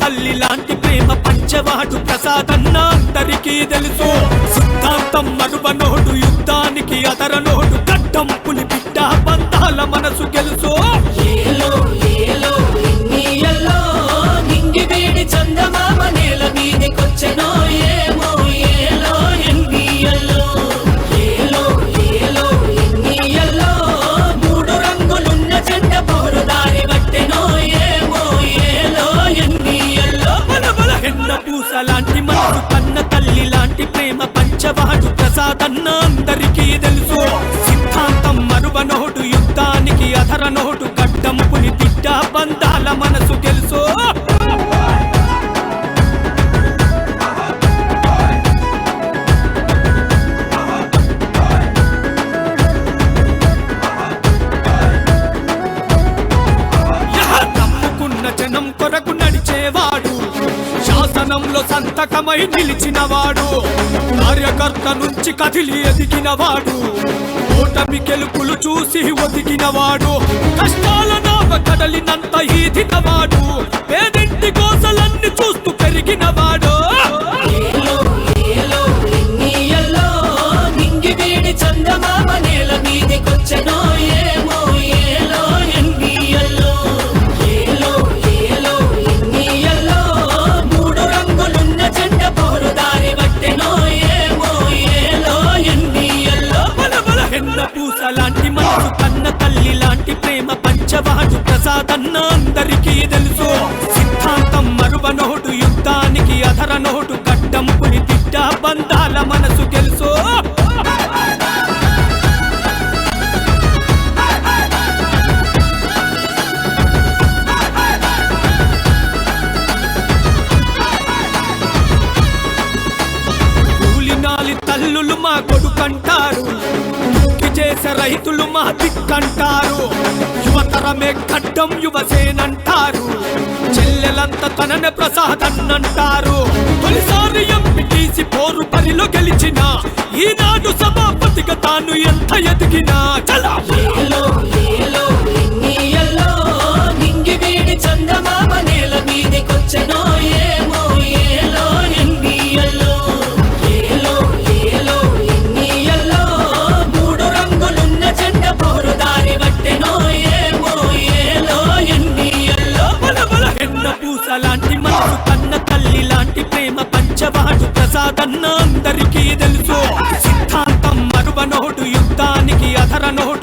తల్లి లాంటి ప్రేమ పంచవాడు ప్రసాదన్న అందరికీ తెలుసు. సిద్ధాంతం మరువనోడు యుద్ధానికి అదరనోడు కట్టం పులి బిడ్డ బంధాల మనసు గెలుసు. లాంటి మనసు కన్న తల్లి లాంటి ప్రేమ పంచవాడు ప్రసాదన్న అందరికీ తెలుసు. సిద్ధాంతం మరువనోడు యుద్ధానికి అధరనోడు గడ్డం పులి బిడ్డ బంధాల మనసు తెలుసు. జనం కొరకు శాసనంలో సంతకమై నిలిచినవాడు. కార్యకర్త నుంచి కదిలి ఎదిగినవాడు. ఓటమి గెలుపులు చూసి ఒదిగినవాడు. కష్టాల నావ కదలినంత ఈదినవాడు పేదింటి కోసలన్నీ చూస్తూ పెరిగినవాడు. ఏలో నింగి వేడి కన్న తల్లి లాంటి ప్రేమ పంచవాడు. ప్రసాదన్న అందరికీ తెలుసు. సిద్ధాంతం మరువనోడు యుద్ధానికి అధరనోడు గడ్డం పులి తిట్ట బంధాల మనసు తెలుసు. తల్లులు మా కొడుకంటారు. రైతులు మా దిక్కంటారు. యువతరమే ఖడ్డం యువసేనంటారు. చెల్లెలంత తననే ప్రసాదన్నంటారు. తొలిసారి ఎంపీటీసీ పోరు పనిలో గెలిచిన ఈనాడు సభాపతిగా తాను ఎంత ఎదిగిన బల పూస లాంటి మనసు కన్న తల్లి లాంటి ప్రేమ పంచవాడు ప్రసాదన్న అందరికీ తెలుసు. సిద్ధాంతం మరువనోడు యుద్ధానికి అధరనోడు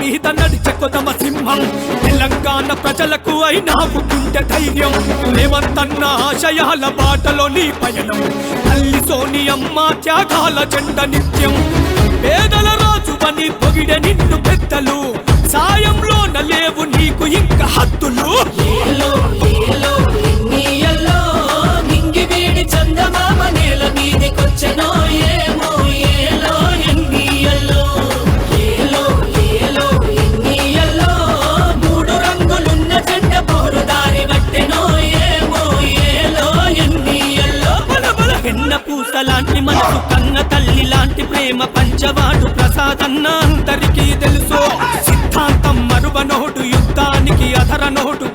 మీద నడిచే కొదమ సింహం. తెలంగాణ ప్రజలకు అయినా గుండె ధైర్యం. రేవంతన్న ఆశయాల బాటలో నీ పయనం. తల్లి సోనియమ్మ త్యాగాల చెండ నిత్యం. పేదల రాజు అని పొగిడె నిన్ను పెద్దలు. సాయంలోన లేవు నీకు ఇంకా హద్దులు. లాంటి మనసు కన్న తల్లి లాంటి ప్రేమ పంచవాడు ప్రసాదన్న అందరికీ తెలుసు. సిద్ధాంతం మరువనోటు యుద్ధానికి అధర నోటు